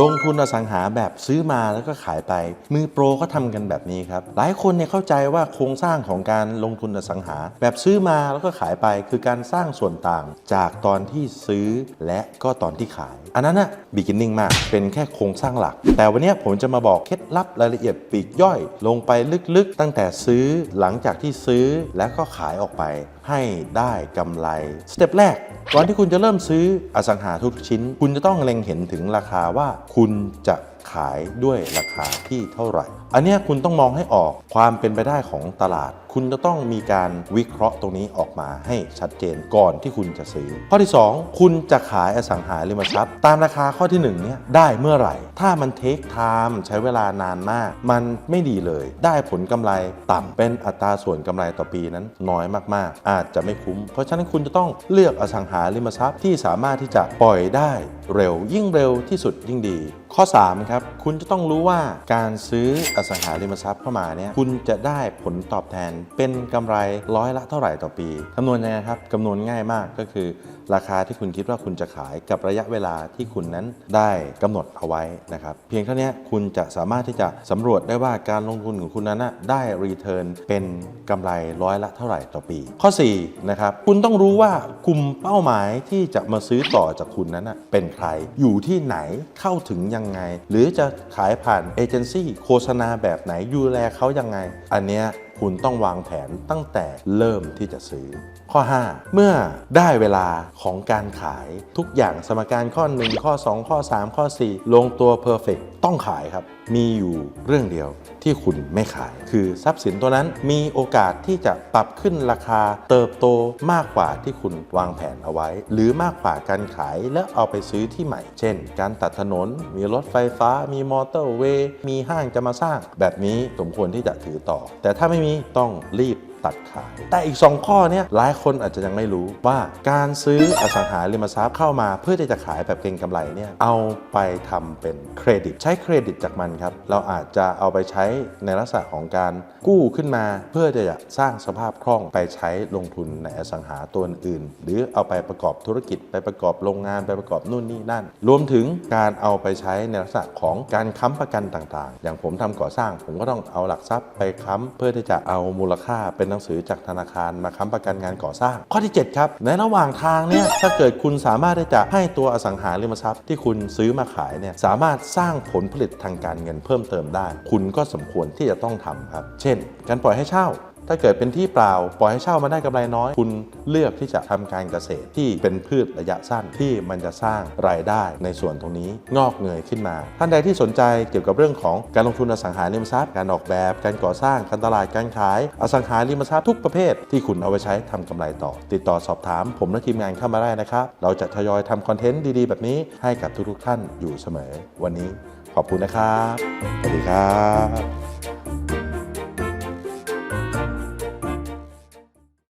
ลงทุนอสังหาแบบซื้อมาแล้วก็ขายไป มือโปรก็ทำกันแบบนี้ครับ หลายคนเนี่ยเข้าใจว่าโครงสร้างของการลงทุนอสังหา แบบซื้อมาแล้วก็ขายไป คือการสร้างส่วนต่างจากตอนที่ซื้อและก็ตอนที่ขาย อันนั้นน่ะ beginning มาก เป็นแค่โครงสร้างหลัก แต่วันนี้ผมจะมาบอกเคล็ดลับรายละเอียดปีกย่อย ลงไปลึกๆ ตั้งแต่ซื้อหลังจากที่ซื้อแล้วก็ขายออกไป ให้ได้กำไรสเต็ปแรกก่อนที่คุณจะเริ่มซื้ออสังหาทุกชิ้น คุณจะต้องเล็งเห็นถึงราคาว่าคุณจะ ขายด้วยราคาที่เท่าไหร่ อันนี้คุณต้องมองให้ออกความเป็นไปได้ของตลาด คุณจะต้องมีการวิเคราะห์ตรงนี้ออกมาให้ชัดเจนก่อนที่คุณจะซื้อ ข้อที่ 2 คุณจะขายอสังหาริมทรัพย์ ตามราคาข้อที่1เนี่ยได้เมื่อไหร่ ถ้ามันเทคไทม์ใช้เวลานานมาก มันไม่ดีเลย ได้ผลกำไรต่ำเป็นอัตราส่วนกำไรต่อปีนั้นน้อยมากๆ อาจจะไม่คุ้ม เพราะฉะนั้นคุณจะต้องเลือกอสังหาริมทรัพย์ที่สามารถที่จะปล่อยได้เร็วยิ่งเร็วที่สุดยิ่งดี ข้อ 3 ครับ คุณจะต้องรู้ว่าการซื้ออสังหาริมทรัพย์เข้ามาเนี่ยคุณจะได้ผลตอบแทนเป็นกำไรร้อยละเท่าไหร่ต่อปีคำนวณยังไงครับคำนวณง่ายมากก็คือ ราคาที่คุณคิดว่าคุณจะขายกับระยะเวลาที่คุณนั้นได้กำหนดเอาไว้นะครับเพียงเท่านี้คุณจะสามารถที่จะสำรวจได้ว่าการลงทุนของคุณนั้นได้รีเทิร์นเป็นกำไรร้อยละเท่าไหร่ต่อปี ข้อ4นะครับคุณต้องรู้ว่ากลุ่มเป้าหมายที่จะมาซื้อต่อจากคุณนั้นเป็นใครอยู่ที่ไหนเข้าถึงยังไง หรือจะขายผ่านเอเจนซี่โฆษณาแบบไหนดูแลเขายังไง อันเนี้ย คุณต้องวางแผนตั้งแต่เริ่มที่จะซื้อ ข้อ 5 เมื่อได้เวลาของการขายทุกอย่างสมการข้อ 1 ข้อ 2 ข้อ 3 ข้อ 4 ลงตัว Perfect ต้องขายครับ มีอยู่เรื่องเดียวที่คุณไม่ขาย คือทรัพย์สินตัวนั้นมีโอกาสที่จะปรับขึ้นราคาเติบโตมากกว่าที่คุณวางแผนเอาไว้ หรือมากกว่าการขายแล้วเอาไปซื้อที่ใหม่ เช่น การตัดถนน มีรถไฟฟ้า มีมอเตอร์เวย์มีห้างจะมาสร้าง แบบนี้สมควรที่จะถือต่อ แต่ถ้าไม่มีต้องรีบ ตัดขาย แต่อีก 2 ข้อเนี้ยหลายคนอาจจะยังไม่รู้ว่าการซื้ออสังหาริมทรัพย์เข้ามาเพื่อที่จะขายแบบเก็งกำไรเนี่ยเอาไปทำเป็นเครดิต ใช้เครดิตจากมันครับ เราอาจจะเอาไปใช้ในลักษณะของการกู้ขึ้นมา เพื่อที่จะสร้างสภาพคล่องไปใช้ลงทุนในอสังหาตัวอื่น หรือเอาไปประกอบธุรกิจไปประกอบโรงงานไปประกอบนู่นนี่นั่น รวมถึงการเอาไปใช้ในลักษณะของการค้ำประกันต่างๆ อย่างผมทำก่อสร้าง ผมก็ต้องเอาหลักทรัพย์ไปค้ำเพื่อที่จะเอามูลค่าเป็นหนังสือจากธนาคารมาค้ำประกันงานก่อสร้าง ข้อที่ 7 ครับ ในระหว่างทางเนี่ยถ้าเกิดคุณสามารถที่จะให้ตัวอสังหาริมทรัพย์ที่คุณซื้อมาขายเนี่ยสามารถสร้างผลผลิตทางการเงินเพิ่มเติมได้ คุณก็สมควรที่จะต้องทำครับ เช่น การปล่อยให้เช่า ถ้าเกิดเป็นที่เปล่า ปล่อยให้เช่ามาได้กำไรน้อย คุณเลือกที่จะทำการเกษตรที่เป็นพืชระยะสั้นที่มันจะสร้างรายได้ในส่วนตรงนี้งอกเงยขึ้นมา ท่านใดที่สนใจเกี่ยวกับเรื่องของการลงทุนอสังหาริมทรัพย์การออกแบบ การก่อสร้างการตลาดการขาย อสังหาริมทรัพย์ทุกประเภท ที่คุณเอาไปใช้ทำกำไรต่อ ติดต่อสอบถาม ผมและทีมงานเข้ามาได้นะครับเราจะทยอยทำคอนเทนต์ดีๆ แบบนี้ให้กับทุกๆท่านอยู่เสมอ วันนี้ขอบคุณนะครับสวัสดีครับ